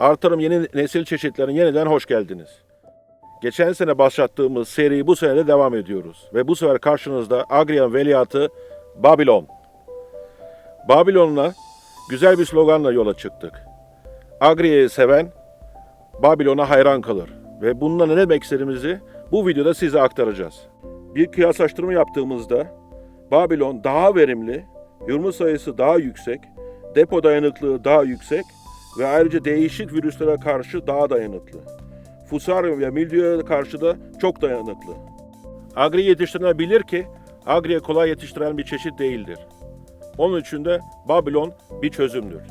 Artırım yeni nesil çeşitlerine yeniden hoş geldiniz. Geçen sene başlattığımız seriyi bu sene de devam ediyoruz. Ve bu sefer karşınızda Agrian veliahtı Babilon. Babilon'la güzel bir sloganla yola çıktık. Agria'yı seven Babilon'a hayran kalır. Ve bununla ne demek istediğimizi bu videoda size aktaracağız. Bir kıyaslaştırma yaptığımızda Babilon daha verimli, yumru sayısı daha yüksek, depo dayanıklılığı daha yüksek ve ayrıca değişik virüslere karşı daha dayanıklı. Fusarium ve milyöye karşı da çok dayanıklı. Agri yetiştiren bilir ki agriye kolay yetiştiren bir çeşit değildir. Onun için de Babilon bir çözümdür.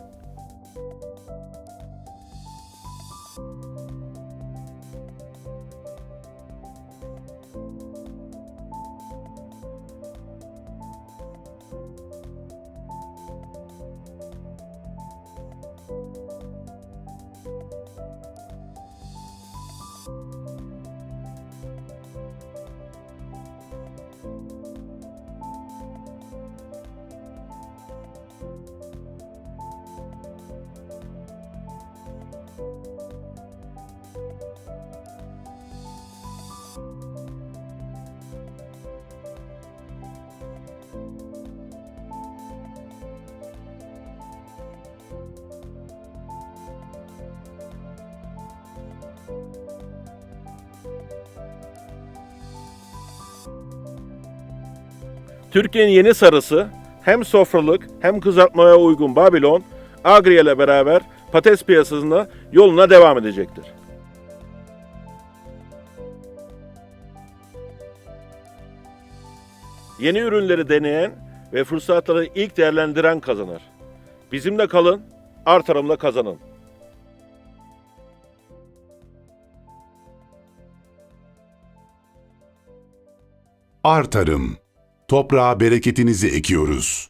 Türkiye'nin yeni sarısı hem sofralık hem kızartmaya uygun Babilon, Agri ile beraber patates piyasasında yoluna devam edecektir. Yeni ürünleri deneyen ve fırsatları ilk değerlendiren kazanır. Bizimle kalın, artırımla kazanın. Artarım. Toprağa bereketinizi ekiyoruz.